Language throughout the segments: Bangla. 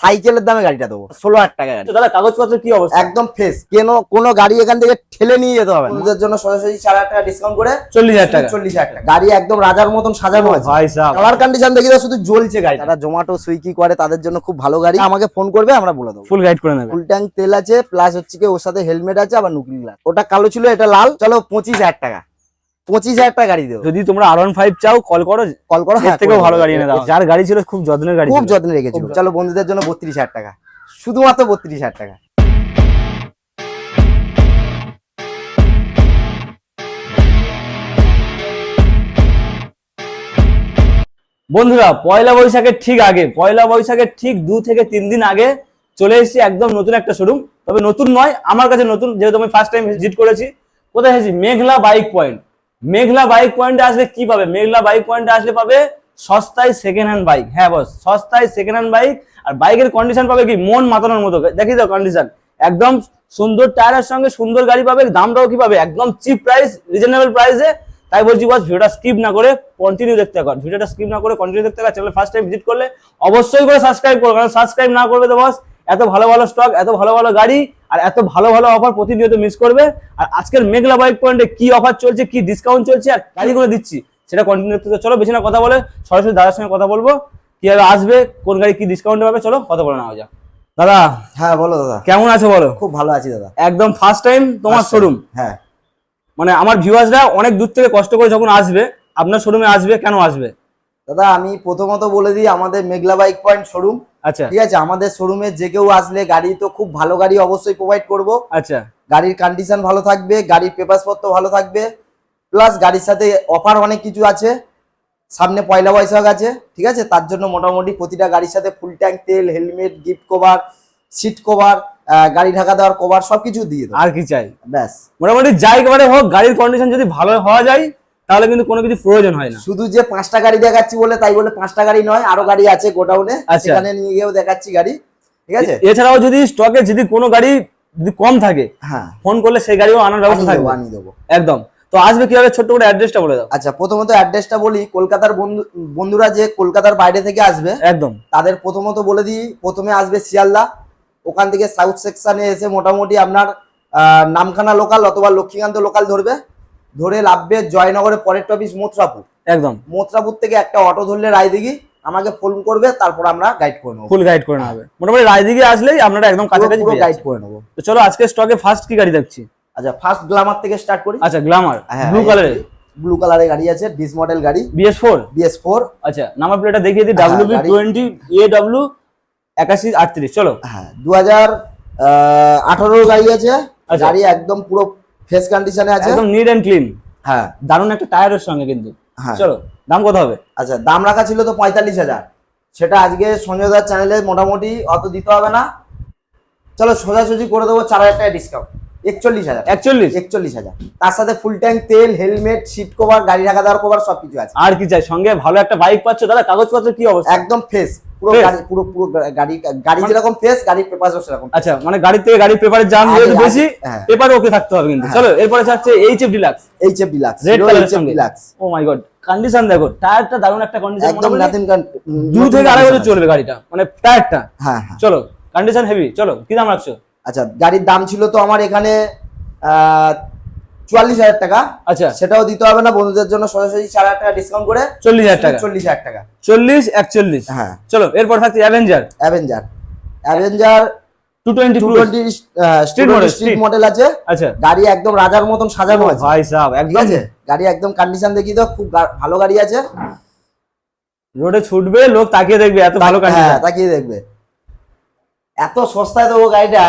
সাইকেলের দামে গাড়িটা দেবো। ষোলো হাজার টাকা গাড়ি। দাদা কাগজপত্র কি অবস্থা? একদম ফ্রেশ কেন কোনো গাড়ি এখান থেকে ঠেলে নিয়ে যেতে হবে। বন্ধুদের জন্য সরাসরি চার হাজার টাকা ডিসকাউন্ট করে চল্লিশ হাজার টাকা। চল্লিশ হাজার টাকা। গাড়ি একদম রাজার মতন সাজানো আছে। ভাই কালার কন্ডিশন দেখি শুধু জ্বলছে গাড়ি যারা জোম্যাটো সুইগি করে তাদের জন্য খুব ভালো গাড়ি। আমাকে ফোন করবে আমরা বলে দেবো। ফুল গাইড করে নেবে। ফুল ট্যাঙ্ক তেল আছে প্লাস হচ্ছে কি ওর সাথে হেলমেট আছে আবার নুকলি গ্লাস ওটা কালো ছিল এটা লাল। চলো পঁচিশ হাজার টাকা। পঁচিশ হাজার টাকা গাড়ি দেবো। যদি তোমরা আর ওয়ান ফাইভ চাও কল করো। কল করো হ্যাঁ, থেকেও ভালো। গাড়ি এনে দাও। যার গাড়ি ছিল খুব যত্নের গাড়ি খুব। যত্নে রেখেছিল চলো বন্ধুদের জন্য বত্রিশ হাজার টাকা। শুধুমাত্র বত্রিশ হাজার টাকা। বন্ধুরা পয়লা বৈশাখের ঠিক আগে পয়লা বৈশাখের ঠিক দু থেকে তিন দিন আগে চলে এসেছি একদম নতুন একটা শোরুম তবে নতুন নয় আমার কাছে নতুন যেহেতু আমি ফার্স্ট টাইম ভিজিট করেছি। কোথায় এসেছি Meghla bike point Meghla bike পয়েন্টে আসলে কি পাবে? মেঘলা বাইক পয়েন্টে আসলে পাবে সস্তায় সেকেন্ড হ্যান্ড বাইক হ্যাঁ বস সস্তায় সেকেন্ড হ্যান্ড বাইক আর বাইকের কন্ডিশন পাবে কি? মন মাতানোর মতো। দেখি তো কন্ডিশন একদম সুন্দর টায়ারের সঙ্গে সুন্দর গাড়ি পাবে, দামটাও কি পাবে? একদম চিপ প্রাইস রিজনেবল প্রাইসে তাই বলছি বস ভিডিওটা স্কিপ না করে কন্টিনিউ দেখতে কর ভিডিওটা স্কিপ না করে কন্টিনিউ দেখতে কর চ্যানেল ফার্স্ট টাইম ভিজিট করলে অবশ্যই করে সাবস্ক্রাইব করো। কারণ সাবস্ক্রাইব না করবে তো বস এত ভালো ভালো স্টক এত ভালো ভালো গাড়ি আর এত ভালো ভালো অফার প্রতিনিয়ত মিস করবে। আর আজকের মেঘলা বাইক পয়েন্টে কি অফার চলছে কি ডিসকাউন্ট চলছে আর গাড়িগুলো দিচ্ছি সেটা কন্টিনিউ দেখতে চলো বেশি না কথা বলে সরাসরি দাদার সঙ্গে কথা বলব কীভাবে আসবে কোন গাড়ি কি ডিসকাউন্ট পাবে চলো কথা বলে নেওয়া যাক। দাদা হ্যাঁ বলো দাদা। কেমন আছো বলো? খুব ভালো আছি দাদা। একদম ফার্স্ট টাইম তোমার শোরুম হ্যাঁ। মানে আমার ভিউয়ার্সরা অনেক দূর থেকে কষ্ট করে যখন আসবে আপনার শোরুমে আসবে কেন আসবে? দাদা আমি প্রথমত বলে দিই আমাদের মেঘলা বাইক পয়েন্ট শোরুম। আচ্ছা। ঠিক আছে আমাদের শোরুমে যে কেউ আসলে গাড়ি তো খুব ভালো গাড়ি অবশ্যই প্রোভাইড করব। আচ্ছা। গাড়ির কন্ডিশন ভালো থাকবে গাড়ির পেপারস পত্র ভালো থাকবে প্লাস গাড়ির সাথে অফার অনেক কিছু আছে। সামনে পয়লা বৈশাখ আছে ঠিক আছে? তার জন্য মোটামুটি প্রতিটা গাড়ির সাথে ফুল ট্যাঙ্ক তেল helmet gift cover seat cover গাড়ি ঢাকা দেওয়ার কভার সবকিছু দিয়ে আর কি চাই? ব্যাস। মোটামুটি যাই একেবারে হোক গাড়ির কন্ডিশন যদি ভালো হওয়া যায় তাহলে কিন্তু কোনো কিছু প্রয়োজন হয় না। শুধু যে পাঁচটা গাড়ি দেখাচ্ছি বলে তাই বলে পাঁচটা গাড়ি নয় আরও গাড়ি আছে গোডাউনে। আচ্ছা। সেখানে নিয়ে গিয়েও দেখাচ্ছি গাড়ি ঠিক আছে? এছাড়াও যদি স্টকে যদি কোনো গাড়ি যদি কম থাকে হ্যাঁ। ফোন করলে সেই গাড়িও আনার ব্যবস্থা থাকবে। আনিয়ে দেবো। একদম। তো আসবে কীভাবে? ছোট্ট করে অ্যাড্রেসটা বলে দাও। আচ্ছা প্রথমত অ্যাড্রেসটা বলি কলকাতার বন্ধু বন্ধুরা যে কলকাতার বাইরে থেকে আসবে একদম। তাদের প্রথমত বলে দিই প্রথমে আসবে শিয়ালদা ওখান থেকে সাউথ সেকশনে এসে মোটামুটি আপনার আহ, নামখানা লোকাল অথবা লক্ষ্মীকান্ত লোকাল ধরবে। ধরে লাভবে জয়নগরে পরের অফিস মোত্রাপুর। একদম। মোত্রাপুর থেকে একটা অটো ধরলে রায়দিঘি আমাকে ফোন করবে তারপর আমরা গাইড করে নেব। ফুল গাইড করে হবে মোটামুটি রায়দিঘি আসলেই আপনারা একদম কাছাকাছি গাইড করে নেব। তো চলো আজকে স্টকে ফার্স্ট কি গাড়ি দেখছি? আচ্ছা ফার্স্ট গ্লামার থেকে স্টার্ট করি। আচ্ছা গ্ল্যামার হ্যাঁ, ব্লু কালারের ব্লু কালারের গাড়ি আছে ডিস মডেল গাড়ি। বিএস ফোর বিএস ফোর আচ্ছা নাম্বার প্লেটটা দেখিয়ে দিই। W B twenty A W একাশি আটত্রিশ। চলো। হ্যাঁ দু হাজার আঠারোর গাড়ি আছে। আচ্ছা। গাড়ি একদম পুরো ফ্রেশ কন্ডিশনে আছে। একদম নিড এন্ড ক্লিন হ্যাঁ। দারুণ একটা টায়ারের সঙ্গে কিন্তু। হ্যাঁ। চলো দাম কত হবে? আচ্ছা দাম রাখা ছিল তো পঁয়তাল্লিশ হাজার। সেটা আজকে সঞ্জয় দার চ্যানেলে মোটামুটি অত দিতে হবে না। চলো সোজাসুজি করে দেবো চার হাজার টাকা ডিসকাউন্ট একচল্লিশ হাজার। একচল্লিশ? একচল্লিশ হাজার। তার সাথে ফুল ট্যাঙ্ক তেল হেলমেট সিট কভার গাড়ি ঢাকা দেওয়ার কভার সবকিছু আছে। আর কি চাই? সঙ্গে ভালো একটা বাইক পাচ্ছ? দাদা কাগজপত্র কি অবস্থা? একদম ফ্রেশ পুরো গাড়ি পুরো পুরো গাড়ি গাড়ি যেরকম ফ্রেশ গাড়ির পেপার সেরকম আচ্ছা মানে গাড়ির থেকে গাড়ির পেপারের দাম যেহেতু বেশি হ্যাঁ। পেপার ওকে থাকতে হবে কিন্তু। হ্যাঁ। চলো এরপরে থাকছে Deluxe Deluxe red Deluxe oh my god condition দেখো টায়ারটা দারুণ একটা কন্ডিশন একদম নাথিং দু থেকে আড়াই বছর চলবে গাড়িটা মানে টায়ারটা হ্যাঁ হ্যাঁ। চলো কন্ডিশন হেভি চলো কি দাম রাখছো? আচ্ছা গাড়ির দাম ছিল তো আমার এখানে চুয়াল্লিশ হাজার টাকা। আচ্ছা। সেটাও দিতে হবে না বন্ধুদের জন্য সরাসরি চার হাজার টাকা ডিসকাউন্ট করে চল্লিশ হাজার টাকা। চল্লিশ হাজার টাকা। চল্লিশ একচল্লিশ। হ্যাঁ। চলো এরপর থাকছে Avenger Avenger Avenger two twenty two twenty Street model, street model আছে। আচ্ছা। গাড়ি একদম রাজার মতন সাজানো আছে। ভাই সাহেব একদম। গাড়ি একদম কন্ডিশন দেখি তো খুব ভালো গাড়ি আছে। রোডে ছুটবে লোক তাকিয়ে দেখবে এত ভালো হ্যাঁ তাকিয়ে দেখবে। এত সস্তায় দেবো গাড়িটা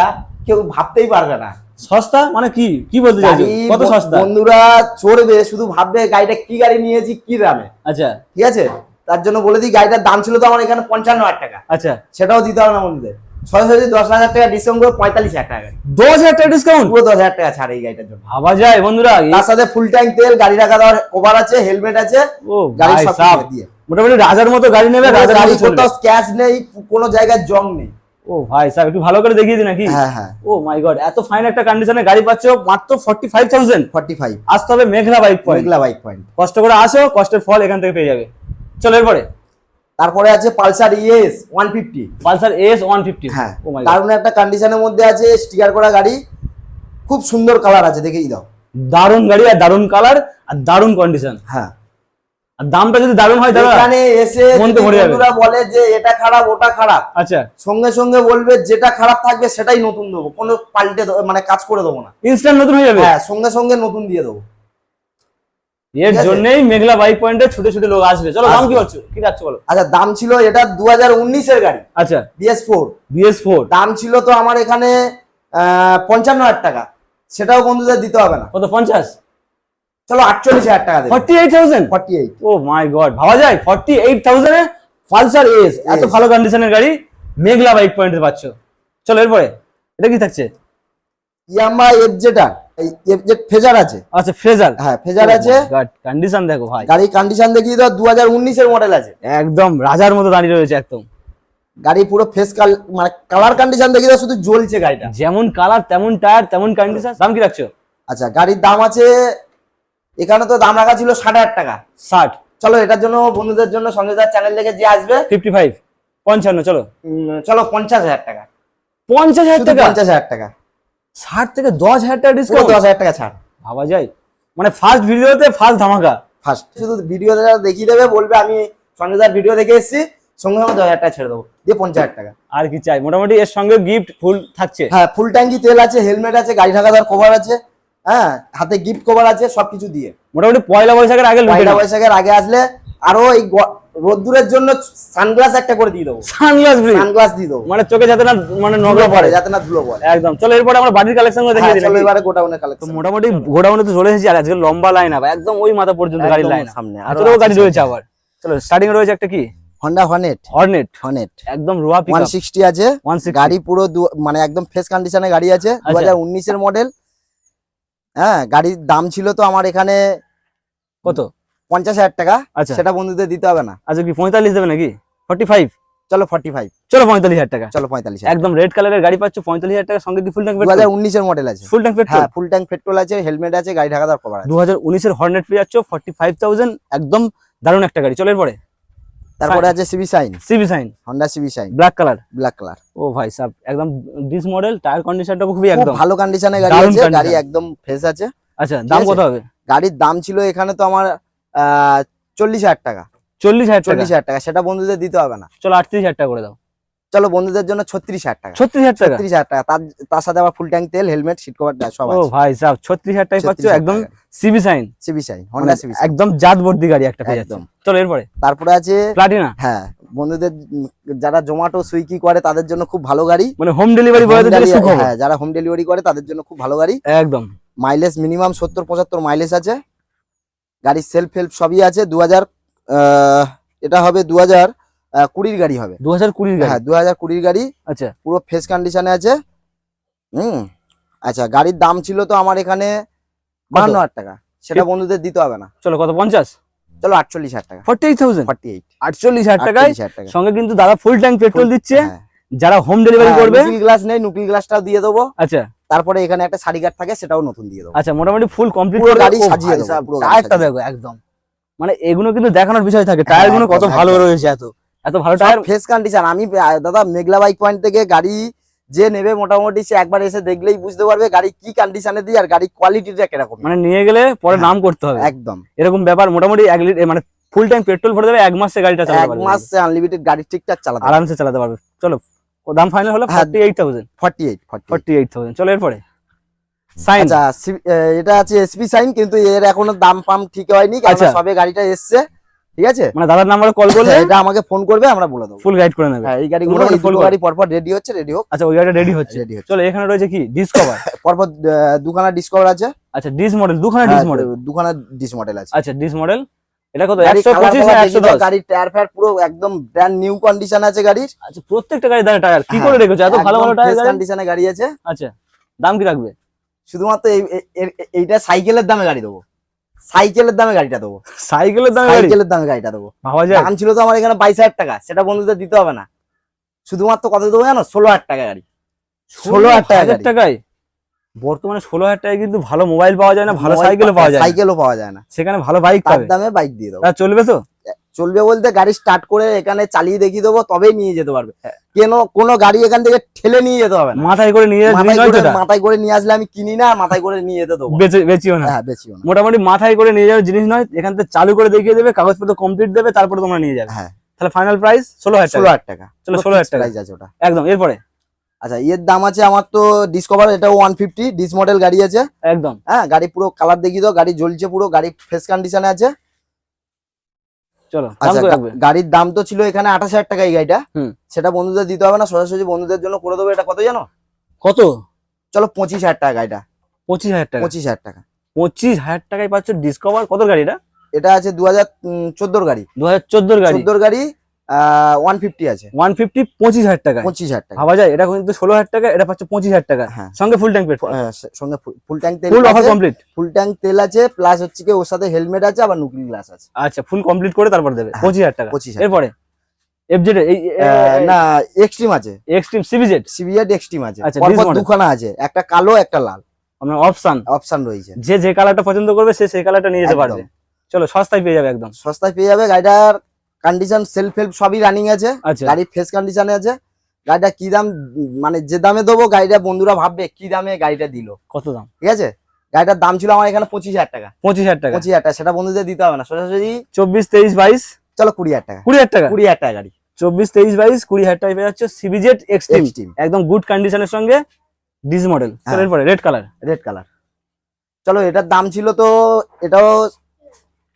কেউ ভাবতেই পারবে না। সস্তা? মানে কি? কি বলতে চাইছো? কত সস্তা? বন্ধুরা চড়বে শুধু ভাববে গাড়িটা কি গাড়ি নিয়েছি কি দামে। আচ্ছা। ঠিক আছে? তার জন্য বলে দিই গাড়িটার দাম ছিল তো আমার এখানে পঞ্চান্ন হাজার টাকা। আচ্ছা। সেটাও দিতে হবে না বন্ধুদের। সরাসরি দশ হাজার টাকা ডিসকাউন্ট করে পঁয়তাল্লিশ হাজার টাকা দশ হাজার টাকা ডিসকাউন্ট? পুরো দশ হাজার টাকা ছাড় এই গাড়িটার জন্য। ভাবা যায় বন্ধুরা। তার সাথে ফুল ট্যাঙ্ক তেল গাড়ি রাখা দেওয়ার কভার আছে হেলমেট আছে ও গাড়ি সব দিয়ে। মোটামুটি রাজার মতো গাড়ি নেবে রাজার গাড়ি কোথাও স্ক্যাচ নেই কোনো জায়গায় জং নেই। ও ভাই সাহেব একটু ভালো করে দেখিয়ে দিন নাকি? হ্যাঁ হ্যাঁ। ও মাই গড এত ফাইন একটা কন্ডিশনে গাড়ি পাচ্ছ মাত্র forty five thousand forty five আসতে হবে Meghla bike point Meghla bike point কষ্ট করে আসো কষ্টের ফল এখান থেকে পেয়ে যাবে। চলো এরপরে। তারপরে আছে Pulsar S one fifty Pulsar S one fifty হ্যাঁ। ও মাই দারুণ একটা কন্ডিশনের মধ্যে আছে স্টিকার করা গাড়ি। খুব সুন্দর কালার আছে দেখেই দাও। দারুণ গাড়ি আর দারুণ কালার আর দারুণ কন্ডিশন হ্যাঁ। দামটা যদি দারুণ হয় দাদা এখানে এসে। বন্ধুরা বলে যে এটা খারাপ ওটা খারাপ আচ্ছা। সঙ্গে সঙ্গে বলবে যেটা খারাপ থাকবে সেটাই নতুন দেবো। কোনো পাল্টে মানে কাজ করে দেবো না। ইনস্ট্যান্ট নতুন হয়ে যাবে? হ্যাঁ সঙ্গে সঙ্গে নতুন দিয়ে দেবো। এর জন্যই মেঘলা বাইক পয়েন্টে ছুটে ছুটে লোক আসবে। চলো দাম কি। করছ কি যাচ্ছে বলো? আচ্ছা দাম ছিল এটা দু হাজার উনিশের গাড়ি। আচ্ছা। BS four. BS four. দাম ছিল তো আমার এখানে পঞ্চান্ন হাজার টাকা। সেটাও বন্ধুদের দিতে হবে না। কত পঞ্চাশ? চলো আটচল্লিশ হাজার টাকা দেবে। Forty eight thousand forty eight oh my god ভাবা যায়? ফর্টি এইট থাউজেন্ডে পালসার এস এত ভালো কন্ডিশনের গাড়ি মেঘলা বাইক পয়েন্টে পাচ্ছ। চলো এরপরে এটা কি থাকছে? ইয়ামা এই এফজেড ফেজার আছে। আচ্ছা ফ্রেজার হ্যাঁ ফেজার আছে। কন্ডিশন দেখো ভাই। গাড়ির কন্ডিশন দেখিয়ে দাও দু হাজার উনিশের মডেল আছে। একদম রাজার মতো দাঁড়িয়ে রয়েছে একদম। গাড়ি পুরো ফেস কাল মানে কালার কন্ডিশন দাও শুধু জ্বলছে গাড়িটা। যেমন কালার তেমন টায়ার তেমন কন্ডিশন দাম কি রাখছো? আচ্ছা গাড়ির দাম আছে এখানে তো দাম রাখা ছিল ষাট হাজার টাকা। ষাট। চলো এটার জন্য বন্ধুদের জন্য সঞ্জয় চ্যানেল থেকে যে আসবে ফিফটি ফাইভ। পঞ্চান্ন চলো। চলো পঞ্চাশ হাজার টাকা। পঞ্চাশ হাজার টাকা? পঞ্চাশ হাজার টাকা। ষাট থেকে দশ হাজার টাকা ডিসকাউন্ট দশ হাজার টাকা ছাড়। ভাবা যায়। মানে ফার্স্ট ভিডিওতে ফার্স্ট ধামাকা। ফার্স্ট শুধু ভিডিও দেখিয়ে দেবে বলবে আমি সঞ্জয়দার ভিডিও দেখে এসেছি সঙ্গে সঙ্গে দশ হাজার টাকা ছেড়ে দেবো। দিয়ে পঞ্চাশ হাজার টাকা। আর কি চাই? মোটামুটি এর সঙ্গে গিফট ফুল থাকছে। হ্যাঁ ফুল ট্যাঙ্কি তেল আছে হেলমেট আছে গাড়ি ঢাকা কভার আছে। হ্যাঁ হাতে গিফট কভার আছে সবকিছু দিয়ে। মোটামুটি পয়লা বৈশাখের আগে পয়লা বৈশাখের আগে আসলে আরও এই রোদ্দুরের জন্য সানগ্লাস একটা করে দিয়ে দেবো। সানগ্লাস সানগ্লাস দিয়ে দেবো। মানে চোখে যাতে না মানে নোংরা পড়ে যাতে না ধুলো পড়ে। একদম। চলো এরপরে আমরা বাড়ির কালেকশন হ্যাঁ, দেখিয়ে চলো এবারে গোটাউনের তো কালেকশন মোটামুটি গোডাউনে তো চলে এসেছি আর আজকে লম্বা লাইন আপ একদম ওই মাথা পর্যন্ত গাড়ির একদম লাইন সামনে, আর আরও গাড়ি রয়েছে আবার। চলো স্টার্টিং রয়েছে একটা কি? হন্ডা হনেট হর্নেট হনেট একদম রোয়া ওয়ান পিকআপ সিক্সটি আছে। 160 গাড়ি পুরো মানে একদম ফ্রেশ কন্ডিশনে গাড়ি আছে দু আচ্ছা। হাজার উনিশের মডেল হ্যাঁ গাড়ির দাম ছিল তো আমার এখানে কত? পঞ্চাশ হাজার টাকা। আচ্ছা। সেটা বন্ধুদের দিতে হবে না। আচ্ছা কি পঁয়তাল্লিশ দেবে নাকি? ফর্টি ফাইভ চলো ফর্টি ফাইভ চলো পঁয়তাল্লিশ হাজার টাকা। চলো পঁয়তাল্লিশ একদম রেড কালারের গাড়ি পাচ্ছ পঁয়তাল্লিশ হাজার টাকা সঙ্গে কি ফুল ট্যাঙ্ক দু হাজার উনিশের মডেল আছে। ফুল ট্যাঙ্ক পেট্রোল হ্যাঁ ফুল ট্যাঙ্ক পেট্রোল আছে হেলমেট আছে গাড়ি ঢাকা দরকার দু হাজার উনিশের হর্নেট পেয়ে যাচ্ছ ফর্টি ফাইভ থাউজেন্ড একদম দারুণ একটা গাড়ি। চলো এরপরে। তারপরে আছে CB Shine CB Shine Honda CB Shine black colour black colour ও ভাই সাব একদম দিস মডেল টায়ার কন্ডিশনটা খুবই একদম। ভালো কন্ডিশনে গাড়ি আছে গাড়ি একদম ফ্রেশ আছে। আচ্ছা দাম? কত হবে? গাড়ির দাম ছিল এখানে তো আমার আহ, চল্লিশ হাজার টাকা। চল্লিশ হাজার টাকা? চল্লিশ হাজার টাকা সেটা বন্ধুদের দিতে হবে না। চলো আটত্রিশ হাজার টাকা করে দাও। চলো বন্ধুদের জন্য ছত্রিশ হাজার টাকা। ছত্রিশ হাজার টাকা? ছত্রিশ হাজার টাকা। তার সাথে আবার ফুল ট্যাঙ্ক তেল হেলমেট সিট কভার সব ও ভাই সাব ছত্রিশ হাজার টাকা পাচ্ছ একদম CB Shine. CB Shine Honda CB একদম জাত ভর্তি গাড়ি একটা পেয়ে একদম। চলো এরপরে। তারপরে আছে প্লাটিনা হ্যাঁ বন্ধুদের যারা জোম্যাটো সুইগি করে তাদের জন্য খুব ভালো গাড়ি। মানে হোম ডেলিভারি বয়দের জন্য সুখবর। হ্যাঁ যারা হোম ডেলিভারি করে তাদের জন্য খুব ভালো গাড়ি। একদম। মাইলেজ মিনিমাম সত্তর পঁচাত্তর মাইলেজ আছে। গাড়ির সেলফ হেল্প সবই আছে। দু হাজার এটা হবে দু হাজার কুড়ির গাড়ি হবে। দু হাজার কুড়ির গাড়ি? হ্যাঁ দু হাজার কুড়ির গাড়ি। আচ্ছা। পুরো ফ্রেশ কন্ডিশনে আছে। হুম। আচ্ছা গাড়ির দাম ছিল তো আমার এখানে বাহান্ন হাজার টাকা। সেটা বন্ধুদের দিতে হবে না। চলো কত? পঞ্চাশ? চলো আটচল্লিশ হাজার টাকা। Forty eight thousand? Forty eight আটচল্লিশ হাজার টাকায় টাকা। সঙ্গে কিন্তু দাদা ফুল ট্যাঙ্ক পেট্রোল দিচ্ছে। হ্যাঁ। যারা হোম ডেলিভারি করবে। নুকিল গ্লাস নেই নুকিল গ্লাসটাও দিয়ে দেবো। আচ্ছা। তারপরে এখানে একটা সারি গার্ড থাকে সেটাও নতুন দিয়ে দেবো। আচ্ছা মোটামুটি ফুল কমপ্লিট করে গাড়ি সাজিয়ে দেবো, টায়ারটা দেখো একদম। মানে এগুলো কিন্তু দেখানোর বিষয় থাকে। টায়ারগুলো কত ভালো রয়েছে এত। এত ভালো টায়ার ফ্রেশ কন্ডিশন আমি দাদা মেঘলা বাইক পয়েন্ট থেকে গাড়ি যে নেবে মোটামুটি সে একবার এসে দেখলেই বুঝতে পারবে গাড়ি কি কন্ডিশনে দিই আর গাড়ির কোয়ালিটিটা কীরকম। মানে নিয়ে গেলে পরে হ্যাঁ, নাম করতে হবে। একদম। এরকম ব্যাপার মোটামুটি এক লিটার মানে ফুল টাইম পেট্রোল ভরে দেবে এক মাসে গাড়িটা চালাতে পারবে। এক মাস আনলিমিটেড গাড়ি ঠিকঠাক চালাতে আরামসে চালাতে পারবে। চলো ও দাম ফাইনাল হলো হ্যাঁ। Forty eight thousand forty eight forty forty eight thousand চলো এরপরে। সাইন আচ্ছা এটা আছে এসপি সাইন কিন্তু এর এখনও দাম পাম ঠিক হয়নি কারণ আচ্ছা। সবে গাড়িটা এসছে। ঠিক আছে? মানে দাদার নাম্বারে কল করলে এটা আমাকে ফোন করবে আমরা বলে দেবো। ফুল গাইড করে নেবে। হ্যাঁ এই গাড়িগুলো করে। গাড়ি পরপর রেডি হচ্ছে রেডি হোক। আচ্ছা ওই গাড়িটা রেডি হচ্ছে। রেডি হচ্ছে। চলো এখানে রয়েছে কি? ডিসকভার পরপর দুখানা ডিসকভার আছে। আচ্ছা ডিস মডেল দুখানে ডিস হ্যাঁ, মডেল দুখানা ডিস মডেল আছে। আচ্ছা ডিস মডেল এটা কত? গাড়ির একশো colour পঁচিশ colour একশো দেখে দাও, দশ গাড়ির টায়ার ফায়ার পুরো একদম ব্র্যান্ড নিউ কন্ডিশন আছে গাড়ির। আচ্ছা প্রত্যেকটা গাড়ি দাঁড়া টায়ার কি হ্যাঁ, করে রেখেছো? এত ভালো ভালো টায়ার কন্ডিশনে গাড়ি? আছে। আচ্ছা দাম কি রাখবে? শুধুমাত্র এইটা সাইকেলের দামে গাড়ি দেবো। সাইকেলের দামে গাড়িটা দেবো। সাইকেলের দামে সাইকেলের দামে গাড়িটা দেবো। ভাবা যায়। দাম ছিল তো আমার এখানে বাইশ হাজার টাকা সেটা বন্ধুদের দিতে হবে না। শুধুমাত্র কত দেবো জানো? ষোলো হাজার টাকা গাড়ি। ষোলো হাজার টাকায়? বর্তমানে ষোলো হাজার টাকায় কিন্তু ভালো মোবাইল পাওয়া যায় না ভালো সাইকেলও পাওয়া যায়। সাইকেলও পাওয়া যায় না। সেখানে ভালো বাইক দামে বাইক দিয়ে দেবো। তা চলবে তো? চলবে বলতে গাড়ি স্টার্ট করে এখানে চালিয়ে দেখিয়ে দেবো তবেই নিয়ে যেতে পারবে। হ্যাঁ। কেন কোনো গাড়ি এখান থেকে ঠেলে নিয়ে যেতে হবে মাথায় করে নিয়ে মাথায় করে নিয়ে আসলে আমি কিনি না মাথায় করে নিয়ে যেতে দেবো। বেচিও না। হ্যাঁ বেশিও না। মোটামুটি মাথায় করে নিয়ে যাওয়ার জিনিস নয় এখান থেকে চালু করে দেখিয়ে দেবে কাগজপত্র কমপ্লিট দেবে তারপরে তোমরা নিয়ে যাবে। হ্যাঁ। তাহলে ফাইনাল প্রাইস ষোলো হাজার ষোলো হাজার টাকা। চলো, 16,000 টাকা। প্রাইস আছে ওটা। একদম এরপরে? আচ্ছা এর দাম আছে আমার তো ডিসকভার এটা ওয়ান ফিফটি ডিস মডেল গাড়ি আছে। একদম। হ্যাঁ গাড়ি পুরো কালার দেখিয়ে দাও গাড়ি জ্বলছে পুরো গাড়ি ফ্রেশ কন্ডিশনে আছে। চলো আচ্ছা গাড়ির দাম তো ছিল এখানে আঠাশ হাজার টাকা এই গাড়িটা। সেটা বন্ধুদের দিতে হবে না সরাসরি বন্ধুদের জন্য করে দেবো এটা কত জানো? কত? চলো পঁচিশ হাজার টাকা গাড়িটা পঁচিশ হাজার টাকা? পঁচিশ হাজার টাকা। পঁচিশ হাজার টাকায় পাচ্ছ ডিসকভার কত গাড়িটা এটা? আছে দু হাজার চোদ্দোর গাড়ি। দু হাজার চোদ্দোর গাড়ি। চোদ্দোর গাড়ি ওয়ান ফিফটি আছে। ওয়ান ফিফটি পঁচিশ হাজার টাকা পঁচিশ হাজার টাকা। ভাবা যায় এটা কিন্তু ষোলো হাজার টাকা এটা পাচ্ছ পঁচিশ হাজার টাকা। হ্যাঁ। সঙ্গে ফুল ট্যাঙ্ক হ্যাঁ, সঙ্গে ফুল ট্যাঙ্ক তেল full offer complete full tank তেল আছে প্লাস হচ্ছে কি ওর সাথে হেলমেট আছে আবার নুকিল গ্লাস আছে। আচ্ছা ফুল কমপ্লিট করে তারপর দেবে। হ্যাঁ, পঁচিশ হাজার টাকা। পঁচিশ হাজার এরপরে এফজেড এই না এক্সট্রিম আছে। এক্সট্রিম সিবিজেড সিবিআর এক্সট্রিম আছে। আচ্ছা। দুখানা আছে একটা কালো একটা লাল। আপনার অপশন অপশন রয়েছে। যে যে কালারটা পছন্দ করবে সে সেই কালারটা নিয়ে যেতে। পারবে। চলো সস্তায় পেয়ে যাবে একদম। সস্তায় পেয়ে যাবে গাড়িটার কন্ডিশন সেলফ হেল্প সবই রানিং আছে। গাড়ি ফ্রেশ কন্ডিশনে আছে। গাড়িটা কি দাম মানে যে দামে দেবো গাড়িটা বন্ধুরা ভাববে কি দামে গাড়িটা দিল। কত দাম? ঠিক আছে? গাড়িটার দাম ছিল আমার এখানে পঁচিশ হাজার টাকা। পঁচিশ হাজার টাকা। পঁচিশ হাজার টাকা সেটা বন্ধুদের দিতে হবে না। সোজাসুজি চব্বিশ তেইশ বাইশ? চলো কুড়ি হাজার টাকা। কুড়ি হাজার টাকা? কুড়ি হাজার টাকা গাড়ি। চব্বিশ তেইশ বাইশ কুড়ি হাজার টাকা পেয়ে যাচ্ছে সিবিজেড এক্সট্রিম এক্সট্রিম একদম গুড কন্ডিশনের সঙ্গে ডিস মডেল। এরপরে রেড কালার রেড কালার চলো এটার দাম ছিল তো এটাও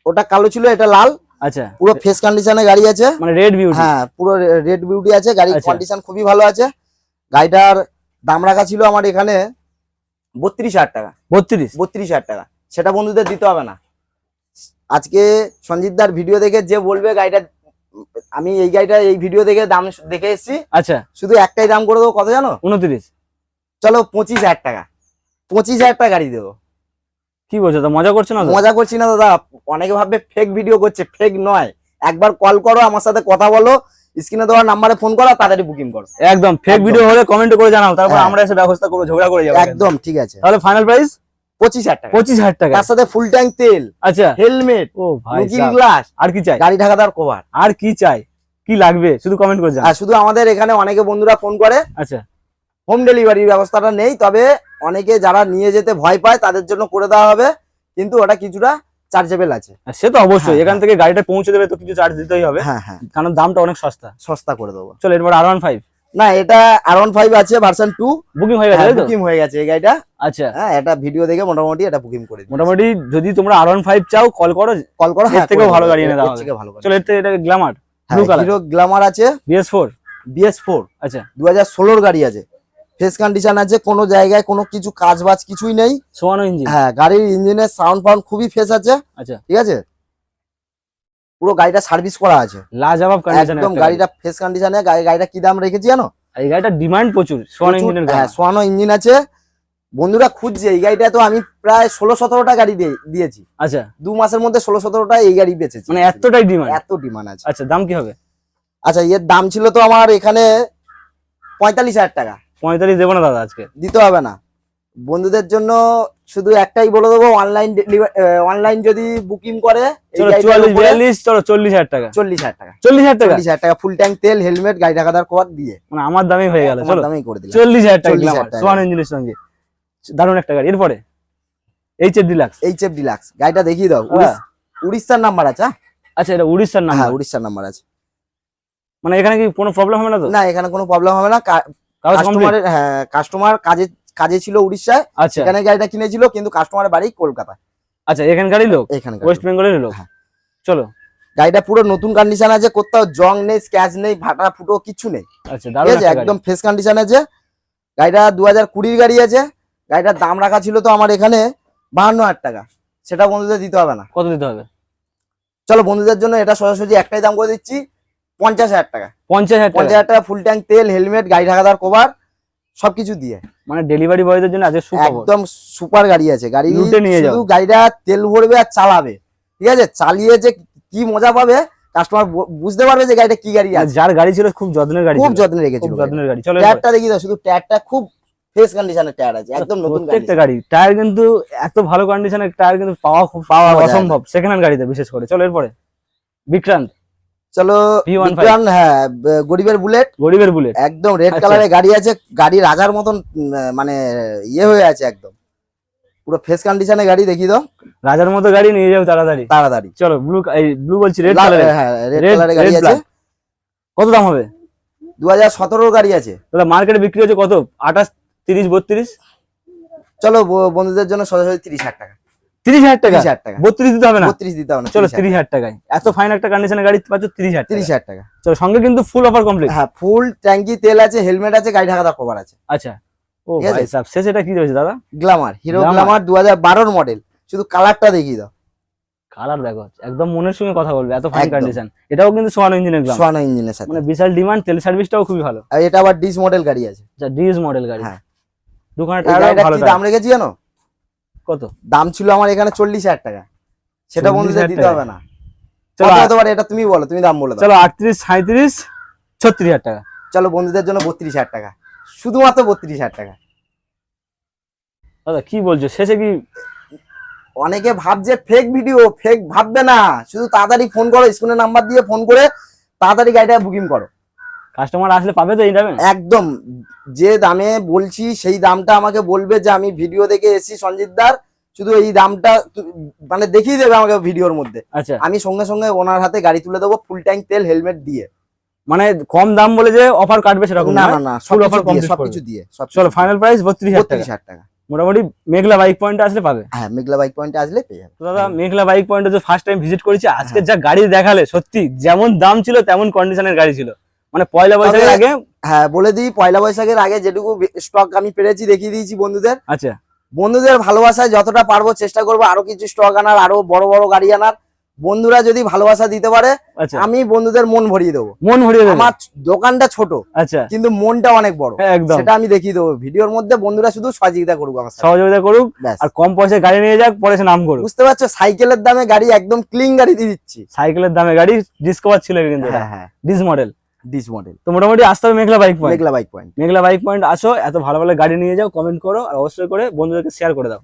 ওটা কালো ছিল এটা লাল। আচ্ছা। পুরো ফ্রেশ কন্ডিশনে গাড়ি আছে। মানে রেড বিউটি হ্যাঁ পুরো রেড বিউটি আছে গাড়ির আচ্ছা। কন্ডিশন খুবই ভালো আছে। গাড়িটার দাম রাখা ছিল আমার এখানে বত্রিশ হাজার টাকা। বত্রিশ? বত্রিশ হাজার টাকা। সেটা বন্ধুদের দিতে হবে না। আজকে সঞ্জিতদার ভিডিও দেখে যে বলবে গাড়িটা আমি এই গাড়িটা এই ভিডিও দেখে দাম দেখে এসেছি। আচ্ছা। শুধু একটাই দাম করে দেবো কত জানো? উনত্রিশ। চলো পঁচিশ হাজার টাকা। পঁচিশ হাজার টাকা গাড়ি দেবো। কি বলছো? তো মজা করছ না মজা করছি না দাদা। অনেকে ভাববে ফেক ভিডিও করছে ফেক নয়। একবার কল করো আমার সাথে কথা বলো স্ক্রিনে দেওয়ার নাম্বারে ফোন করো তাড়াতাড়ি বুকিং করো। একদম ফেক ভিডিও হলে কমেন্ট করে জানাও তারপর হ্যাঁ। আমরা এসে ব্যবস্থা করব ঝগড়া করে যাব। একদম ঠিক আছে। তাহলে ফাইনাল প্রাইস পঁচিশ হাজার টাকা। পঁচিশ হাজার টাকা। তার সাথে ফুল ট্যাঙ্ক তেল আচ্ছা। হেলমেট ও ভাই গ্লাস আর কি চাই? গাড়ি ঢাকা দেওয়ার কভার আর কি চাই? কি লাগবে? শুধু কমেন্ট করে জানাও। আর শুধু আমাদের এখানে অনেকে বন্ধুরা ফোন করে। আচ্ছা। হোম ডেলিভারির ব্যবস্থাটা নেই তবে অনেকে যারা নিয়ে যেতে ভয় পায় তাদের জন্য করে দেওয়া হবে। কিন্তু ওটা কিছুটা চার্জেবল আছে। আর সে তো অবশ্যই হ্যাঁ, এখান থেকে গাড়িটা পৌঁছে দেবে তো কিছু চার্জ দিতেই হবে। হ্যাঁ হ্যাঁ। কারণ দামটা অনেক সস্তা। সস্তা করে দেবো। চলো এরপর আর ওয়ান ফাইভ না এটা আর ওয়ান ফাইভ আছে ভার্সন টু বুকিং হয়ে গেছে বুকিং হয়ে গেছে এই গাড়িটা। আচ্ছা। হ্যাঁ এটা ভিডিও দেখে মোটামুটি এটা বুকিং করে মোটামুটি যদি তোমরা আর ওয়ান ফাইভ চাও কল করো। কল করো এর থেকেও ভালো গাড়ি এনে দাও থেকে ভালো গাড়ি। চলো এর থেকে এটা গ্ল্যামার হ্যাঁ, blue colour। হিরো গ্ল্যামার আছে। বিএস ফোর বিএস ফোর আচ্ছা। দু হাজার ষোলোর গাড়ি আছে। ফ্রেশ কন্ডিশন আছে কোনো জায়গায় কোনো কিছু কাজ বাজ কিছুই নেই। সোয়ানো ইঞ্জিন হ্যাঁ গাড়ির ইঞ্জিনের সাউন্ড ফাউন্ড খুবই ফ্রেশ আছে। আচ্ছা। ঠিক আছে? পুরো গাড়িটা সার্ভিস করা আছে। লাজবাব কন্ডিশন একদম গাড়িটা ফ্রেশ কন্ডিশনে গাড়িটা কি দাম রেখেছি জানো? এই গাড়িটা ডিমান্ড প্রচুর সোয়ানো ইঞ্জিনের হ্যাঁ সোয়ানো ইঞ্জিন আছে। বন্ধুরা খুঁজছে এই গাড়িটা তো আমি প্রায় ষোলো সতেরোটা গাড়ি দিয়ে- দিয়েছি। আচ্ছা। দু মাসের মধ্যে ষোলো সতেরোটা এই গাড়ি বেচেছি। মানে এতটাই ডিমান্ড এত ডিমান্ড আছে। আচ্ছা দাম কি হবে? আচ্ছা এর দাম ছিল তো আমার এখানে পঁয়তাল্লিশ হাজার টাকা। পঁয়তাল্লিশ দেবো না দাদা আজকে। দিতে হবে না। বন্ধুদের জন্য শুধু একটাই বলে দেবো অনলাইন অনলাইন যদি বুকিং করে চলো চুয়াল্লিশ বিয়াল্লিশ চলো চল্লিশ হাজার টাকা। চল্লিশ হাজার টাকা। চল্লিশ হাজার টাকা? চল্লিশ হাজার টাকা ফুল ট্যাঙ্ক তেল হেলমেট গাড়ি দিয়ে। মানে আমার দামই হয়ে গেল তোমার চলো। দামেই করে দিলাম। চল্লিশ হাজার টাকা 40,000 গ্ল্যামার টাকা। সোয়ানো ইঞ্জিনের সঙ্গে। দারুণ একটা গাড়ি এরপরে? ডিলাক্স ডিলাক্স গাড়িটা দেখিয়ে দাও। হ্যাঁ। উড়িষ্যার নাম্বার আছে হ্যাঁ? আচ্ছা এটা উড়িষ্যার নাম হ্যাঁ উড়িষ্যার নাম্বার আছে। মানে এখানে কি কোনো প্রবলেম হবে না তো? না এখানে কোনো প্রবলেম হবে না। কাস্টমারের হ্যাঁ কাস্টমার কাজে কাজে ছিল উড়িষ্যায় আচ্ছা। এখানে গাড়িটা কিনেছিল কিন্তু কাস্টমারের বাড়ি কলকাতা আচ্ছা এখানকারই লোক? এখানে ওয়েস্ট বেঙ্গলের লোক? হ্যাঁ। চলো। গাড়িটা পুরো নতুন কন্ডিশন আছে কোথাও জং নেই স্ক্যাচ নেই ফাটা ফুটো কিছু নেই। আচ্ছা ঠিক আছে একদম ফ্রেশ কন্ডিশন আছে। গাড়িটা দু হাজার কুড়ির গাড়ি আছে। গাড়িটার দাম রাখা ছিল তো আমার এখানে বাহান্ন হাজার টাকা। সেটা বন্ধুদের দিতে হবে না। কত দিতে হবে? চলো বন্ধুদের জন্য এটা সোজাসুজি একটাই দাম করে দিচ্ছি। পঞ্চাশ হাজার টাকা। পঞ্চাশ হাজার পঞ্চাশ হাজার টাকা ফুল ট্যাঙ্ক তেল হেলমেট গাড়ি ঢাকাদার কভার সবকিছু দিয়ে। মানে ডেলিভারি বয়দের জন্য আজকে একদম সুপার গাড়ি আছে। গাড়ি নিয়ে। শুধু গাড়িটা তেল ভরবে আর চালাবে। ঠিক আছে? চালিয়ে যে কি মজা পাবে কাস্টমার বুঝতে পারবে যে গাড়িটা কি গাড়ি আছে। যার গাড়ি ছিল খুব যত্নের গাড়ি খুব যত্নে রেখেছিল খুব যত্নের গাড়ি। চলো টায়ারটা দেখি দাও শুধু টায়ারটা খুব ফ্রেশ কন্ডিশনের টায়ার আছে। একদম নতুন প্রত্যেকটা গাড়ি। টায়ার কিন্তু এত ভালো কন্ডিশনের টায়ার কিন্তু পাওয়া পাওয়া পাওয়া অসম্ভব। সেকেন্ড হ্যান্ড গাড়িতে বিশেষ করে। চলো এরপরে। বিক্রান্ত। চলো বিক্রান, হ্যাঁ গরিবের বুলেট। গরিবের বুলেট। একদম রেড আচ্ছা। কালারের গাড়ি আছে গাড়ি রাজার মতন মানে ইয়ে হয়ে আছে একদম। পুরো ফেস কন্ডিশনে গাড়ি দেখি দাও রাজার মতো গাড়ি নিয়ে যাও তাড়াতাড়ি। তাড়াতাড়ি। চলো ব্লু এই ব্লু বলছি রেড কালারের হ্যাঁ রেড কালারের গাড়ি আছে। কত দাম হবে? দু হাজার সতেরোর গাড়ি আছে। দাদা মার্কেটে বিক্রি হচ্ছে কত? আঠাশ তিরিশ বত্রিশ? চলো বন্ধুদের জন্য সরাসরি তিরিশ হাজার টাকা। তিরিশ হাজার টাকা। হাজার টাকা। বত্রিশ দিতে হবে না। বত্রিশ দিতে হবে না চলো তিরিশ হাজার টাকায়। এত ফাইন একটা কন্ডিশনের গাড়ি পাচ্ছ তিরিশ হাজার তিরিশ হাজার টাকা। চলো সঙ্গে কিন্তু ফুল অফার কমপ্লিট হ্যাঁ ফুল ট্যাঙ্কি তেল আছে হেলমেট আছে গাড়ি ঢাকা কভার আছে। আচ্ছা। ও ভাই সাহেব শেষ এটা কি রয়েছে দাদা? Glamour Hero Glamour। দু হাজার বারোর মডেল শুধু কালারটা দেখিয়ে দাও। কালার দেখো একদম মনের সঙ্গে কথা বলবে এত ফাইন কন্ডিশন এটাও কিন্তু সোয়ানো ইঞ্জিনের গ্লাম সোয়ানো ইঞ্জিনের সাথে। মানে বিশাল ডিমান্ড তেল সার্ভিসটাও খুবই ভালো। আর এটা আবার ডিস মডেল গাড়ি আছে। আচ্ছা মডেল গাড়ি। হ্যাঁ। ভালো। দাম রেখেছি জানো? কত? দাম ছিল আমার এখানে চল্লিশ হাজার টাকা। সেটা 40,000 বন্ধুদের দিতে হবে না। এটা তুমি বলো তুমি দাম বলে চলো আটত্রিশ সাঁত্রিশ ছত্রিশ হাজার টাকা। চলো বন্ধুদের জন্য বত্রিশ হাজার টাকা। শুধুমাত্র বত্রিশ হাজার টাকা। দাদা কি বলছো? শেষে কি অনেকে ভাবছে ফেক ভিডিও ফেক ভাববে না। শুধু তাড়াতাড়ি ফোন করো স্ক্রিনের নাম্বার দিয়ে ফোন করে তাড়াতাড়ি গাড়িটা বুকিং করো। কাস্টমার আসলে পাবে তো এই দামে? একদম। যে দামে বলছি সেই দামটা আমাকে বলবে যে আমি ভিডিও দেখে এসেছি সঞ্জিতদার শুধু এই দামটা মানে দেখিয়ে দেবে আমাকে ভিডিওর মধ্যে। আচ্ছা। আমি সঙ্গে সঙ্গে ওনার হাতে গাড়ি তুলে দেবো ফুল ট্যাঙ্ক তেল হেলমেট দিয়ে। মানে কম দাম বলে যে অফার কাটবে সেরকম না না? না সব offer দিয়ে সবকিছু দিয়ে সব চলো ফাইনাল প্রাইস বত্রিশ হাজার টাকা। মোটামুটি মেঘলা বাইক পয়েন্টে আসলে পাবে। হ্যাঁ মেঘলা বাইক পয়েন্টে আসলে পেয়ে যাবে। দাদা মেঘলা বাইক পয়েন্টে যে ফার্স্ট টাইম ভিজিট করেছি আজকে যা গাড়ি দেখালে সত্যি যেমন দাম ছিল তেমন কন্ডিশনের গাড়ি ছিল। মানে পয়লা বৈশাখের আগে? হ্যাঁ বলে দিই পয়লা বৈশাখের আগে যেটুকু স্টক আমি পেরেছি দেখিয়ে দিয়েছি বন্ধুদের। আচ্ছা। বন্ধুদের ভালোবাসায় যতটা পারব চেষ্টা করব আরও কিছু স্টক আনার আরও বড় বড় গাড়ি আনার। বন্ধুরা যদি ভালোবাসা দিতে পারে আচ্ছা। আমি বন্ধুদের মন ভরিয়ে দেবো। মন ভরিয়ে দেবো? আমার দোকানটা ছোট আচ্ছা। কিন্তু মনটা অনেক বড়। একদম। সেটা আমি দেখিয়ে দেবো। ভিডিওর মধ্যে বন্ধুরা শুধু সহযোগিতা করুক আমার সহযোগিতা করুক আর কম পয়সায় গাড়ি নিয়ে যাক পরে নাম করুক। বুঝতে পারছ? সাইকেলের দামে গাড়ি একদম ক্লিন গাড়ি দিয়ে দিচ্ছি। সাইকেলের দামে গাড়ি ডিসকভার ছিল কিন্তু হ্যাঁ হ্যাঁ। ডিস মডেল ডিস মডেল তো মোটামুটি আসতে হবে Meghla bike point Meghla bike point Meghla bike point আসো এত ভালো ভালো গাড়ি নিয়ে যাও কমেন্ট করো আর অবশ্যই করে বন্ধুদেরকে শেয়ার করে দাও।